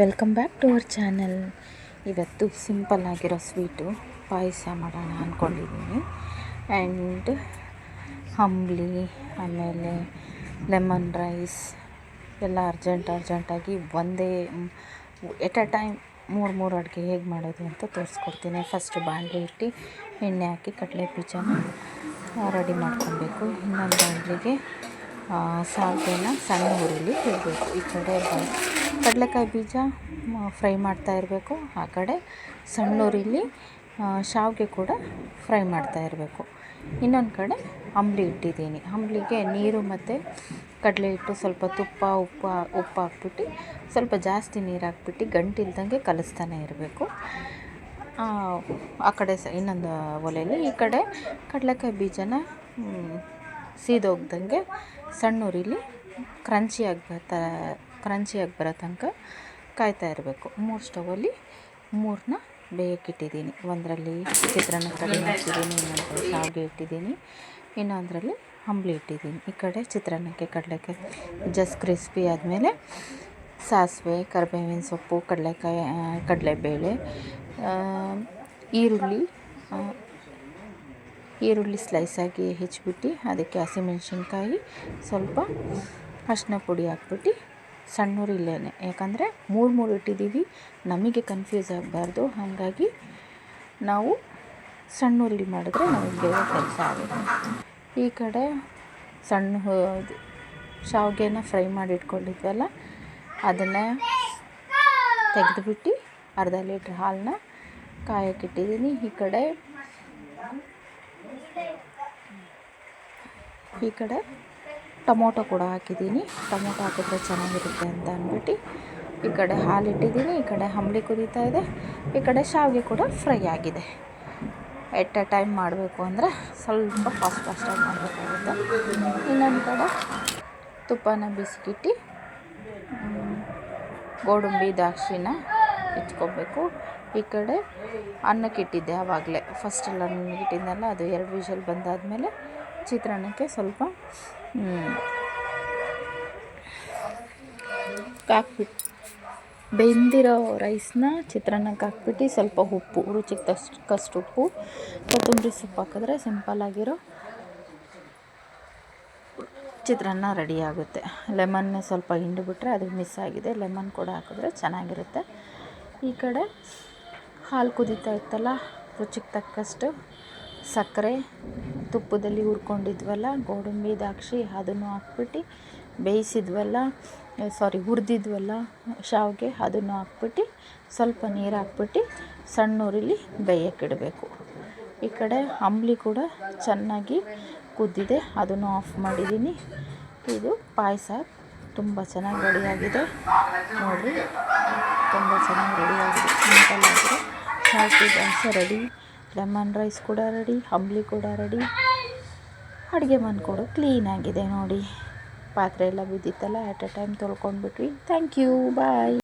Welcome back to our channel ಇವತ್ತು simple ಆಗಿರೋ sweet ಪಾಯಸ ಮಾಡೋಣ ಅಂದ್ಕೊಂಡಿದ್ದೀನಿ ಆ್ಯಂಡ್ ಅಂಬ್ಲಿ ಆಮೇಲೆ ಲೆಮನ್ ರೈಸ್ ಎಲ್ಲ ಅರ್ಜೆಂಟ್ ಅರ್ಜೆಂಟಾಗಿ ಒಂದೇ ಎಟ್ ಅ ಟೈಮ್ ಮೂರು ಮೂರು ಅಡುಗೆ ಹೇಗೆ ಮಾಡೋದು ಅಂತ ತೋರಿಸ್ಕೊಡ್ತೀನಿ. ಫಸ್ಟ್ ಬಾಣಲೆ ಇಟ್ಟು ಎಣ್ಣೆ ಹಾಕಿ ಕಡಲೆ ಬೀಜನ ರೆಡಿ ಮಾಡ್ಕೊಬೇಕು. ಇನ್ನೊಂದು ಬಾಣಲೆಗೆ ಸಾಸಿವೆನ ಸಣ್ಣ ಊರಲ್ಲಿ ಇಡಬೇಕು. ಈ ಕಡೆ ಕಡಲೆಕಾಯಿ ಬೀಜ ಫ್ರೈ ಮಾಡ್ತಾ ಇರಬೇಕು. ಆ ಕಡೆ ಸಣ್ಣೂರಿಲಿ ಶಾವಿಗೆ ಕೂಡ ಫ್ರೈ ಮಾಡ್ತಾ ಇರಬೇಕು. ಇನ್ನೊಂದು ಕಡೆ ಅಂಬಲಿ ಇಟ್ಟಿದ್ದೀನಿ. ಅಂಬಲಿಗೆ ನೀರು ಮತ್ತು ಕಡಲೆ ಹಿಟ್ಟು ಸ್ವಲ್ಪ ತುಪ್ಪ, ಉಪ್ಪು ಉಪ್ಪು ಹಾಕ್ಬಿಟ್ಟು ಸ್ವಲ್ಪ ಜಾಸ್ತಿ ನೀರು ಹಾಕ್ಬಿಟ್ಟು ಗಂಟಿಲ್ದಂಗೆ ಕಲಿಸ್ತಾನೆ ಇರಬೇಕು. ಆ ಕಡೆ ಸ, ಇನ್ನೊಂದು ಒಲೆಯಲ್ಲಿ ಈ ಕಡೆ ಕಡಲೆಕಾಯಿ ಬೀಜನ ಸೀದೋಗ್ದಂಗೆ ಸಣ್ಣ ಉರಿಲಿ ಕ್ರಂಚಿಯಾಗಿ ಬರ್ತಾ ಕ್ರಂಚಿಯಾಗಿ ಬರೋ ತನಕ ಕಾಯ್ತಾ ಇರಬೇಕು. ಮೂರು ಸ್ಟವಲ್ಲಿ ಮೂರನ್ನ ಬೇಯಕ್ಕಿಟ್ಟಿದ್ದೀನಿ ಒಂದರಲ್ಲಿ ಚಿತ್ರಾನ್ನ ಕಡಿಮೆ ಹಾಕಿದ್ದೀನಿ ಇನ್ನೊಂದು ಶಾವಿಗೆ ಇಟ್ಟಿದ್ದೀನಿ, ಇನ್ನೊಂದರಲ್ಲಿ ಅಂಬ್ಲಿ ಇಟ್ಟಿದ್ದೀನಿ. ಈ ಕಡೆ ಚಿತ್ರಾನ್ನಕ್ಕೆ ಕಡಲೆಕಾಯಿ ಜಸ್ಟ್ ಕ್ರಿಸ್ಪಿ ಆದಮೇಲೆ ಸಾಸಿವೆ, ಕರಿಬೇವಿನ ಸೊಪ್ಪು, ಕಡಲೆಕಾಯಿ ಕಡಲೆಬೇಳೆ ಈರುಳ್ಳಿ ಈರುಳ್ಳಿ ಸ್ಲೈಸಾಗಿ ಹೆಚ್ಚಿಬಿಟ್ಟು ಅದಕ್ಕೆ ಹಸಿಮೆಣ್ಸಿನ್ಕಾಯಿ ಸ್ವಲ್ಪ ಅರಿಶಿನ ಪುಡಿ ಹಾಕ್ಬಿಟ್ಟು ಸಣ್ಣೂರಿಲ್ಲೇನೆ ಯಾಕಂದರೆ ಮೂರು ಮೂರು ಇಟ್ಟಿದ್ದೀವಿ. ನಮಗೆ ಕನ್ಫ್ಯೂಸ್ ಆಗಬಾರ್ದು. ಹಾಗಾಗಿ ನಾವು ಸಣ್ಣೂರಿಲ್ಲಿ ಮಾಡಿದ್ರೆ ನಮಗೆ ಬೇಗ ಕೆಲಸ ಆಗುತ್ತೆ. ಈ ಕಡೆ ಸಣ್ಣ ಶಾವಿಗೆನ ಫ್ರೈ ಮಾಡಿ ಇಟ್ಕೊಂಡಿದ್ವಲ್ಲ, ಅದನ್ನು ತೆಗೆದುಬಿಟ್ಟು ಅರ್ಧ ಲೀಟ್ರ್ ಹಾಲನ್ನ ಕಾಯಕ್ಕಿಟ್ಟಿದ್ದೀನಿ ಈ ಕಡೆ ಈ ಕಡೆ ಟೊಮೊಟೊ ಕೂಡ ಹಾಕಿದ್ದೀನಿ. ಟೊಮೊಟೊ ಹಾಕಿದ್ರೆ ಚೆನ್ನಾಗಿರುತ್ತೆ ಅಂತ ಅಂದ್ಬಿಟ್ಟು ಈ ಕಡೆ ಹಾಲು ಇಟ್ಟಿದ್ದೀನಿ ಈ ಕಡೆ ಅಂಬ್ಲಿ ಕುದೀತಾ ಇದೆ. ಈ ಕಡೆ ಶಾವಿಗೆ ಕೂಡ ಫ್ರೈ ಆಗಿದೆ. ಎಟ್ ಎ ಟೈಮ್ ಮಾಡಬೇಕು ಅಂದರೆ ಸ್ವಲ್ಪ ಫಾಸ್ಟ್ ಫಾಸ್ಟಾಗಿ ಮಾಡಬೇಕಾಗುತ್ತೆ. ಇನ್ನೊಂದು ಕಡೆ ತುಪ್ಪನ ಬಿಸಿಗಿಟ್ಟು ಗೋಡಂಬಿ ದ್ರಾಕ್ಷಿನ ಹೆಚ್ಕೋಬೇಕು. ಈ ಕಡೆ ಅನ್ನಕ್ಕೆ ಇಟ್ಟಿದ್ದೆ ಆವಾಗಲೇ. ಫಸ್ಟೆಲ್ಲ ಇಟ್ಟಿದ್ದೆನಲ್ಲ ಅದು ಎರಡು ವಿಷಲ್ ಬಂದಾದಮೇಲೆ ಚಿತ್ರಾನ್ನಕ್ಕೆ ಸ್ವಲ್ಪ ಹಾಕ್ಬಿಟ್ಟು ಬೆಂದಿರೋ ರೈಸ್ನ ಚಿತ್ರಾನ್ನಕ್ಕೆ ಹಾಕ್ಬಿಟ್ಟು ಸ್ವಲ್ಪ ಉಪ್ಪು, ರುಚಿಗೆ ತಕ್ಕಷ್ಟು ಉಪ್ಪು, ಕೊತ್ತಂಬರಿ ಸೊಪ್ಪು ಹಾಕಿದ್ರೆ ಸಿಂಪಲ್ಲಾಗಿರೋ ಚಿತ್ರಾನ್ನ ರೆಡಿ ಆಗುತ್ತೆ. ಲೆಮನ್ ಸ್ವಲ್ಪ ಹಿಂಡಿಬಿಟ್ರೆ ಅದು ಮಿಸ್ ಆಗಿದೆ. ಲೆಮನ್ ಕೂಡ ಹಾಕಿದ್ರೆ ಚೆನ್ನಾಗಿರುತ್ತೆ. ಈ ಕಡೆ ಹಾಲು ಕುದೀತಾ ಇತ್ತಲ್ಲ, ರುಚಿಗೆ ತಕ್ಕಷ್ಟು ಸಕ್ಕರೆ ತುಪ್ಪದಲ್ಲಿ ಹುರ್ಕೊಂಡಿದ್ವಲ್ಲ, ಗೋಡಂಬಿ, ದ್ರಾಕ್ಷಿ ಅದನ್ನು ಹಾಕ್ಬಿಟ್ಟು ಬೇಯಿಸಿದ್ವಲ್ಲ ಸಾರಿ ಹುರಿದಿದ್ವಲ್ಲ ಶಾವಿಗೆ ಅದನ್ನು ಹಾಕ್ಬಿಟ್ಟು ಸ್ವಲ್ಪ ನೀರು ಹಾಕ್ಬಿಟ್ಟು ಸಣ್ಣ ಉರಿಲಿ ಬೇಯಕ್ಕಿಡಬೇಕು ಈ ಕಡೆ ಅಂಬ್ಲಿ ಕೂಡ ಚೆನ್ನಾಗಿ ಕುದ್ದಿದೆ, ಅದನ್ನು ಆಫ್ ಮಾಡಿದ್ದೀನಿ. ಇದು ಪಾಯಸ, ತುಂಬ ಚೆನ್ನಾಗಿ ರೆಡಿಯಾಗಿದೆ. ನೋಡಿರಿ, ತುಂಬ ಚೆನ್ನಾಗಿ ರೆಡಿಯಾಗಿದೆ. ಶಾವಿಗೆ ಪಾಯಸ ರೆಡಿ ಲೆಮನ್ ರೈಸ್ ಕೂಡ ರೆಡಿ ಅಂಬ್ಲಿ ಕೂಡ ರೆಡಿ ಅಡುಗೆ ಮನೆ ಕೂಡ ಕ್ಲೀನಾಗಿದೆ ನೋಡಿ. ಪಾತ್ರೆ ಎಲ್ಲ ಬಿದ್ದಿತ್ತಲ್ಲ at a time ತೊಳ್ಕೊಂಡ್ಬಿಟ್ವಿ. Thank you bye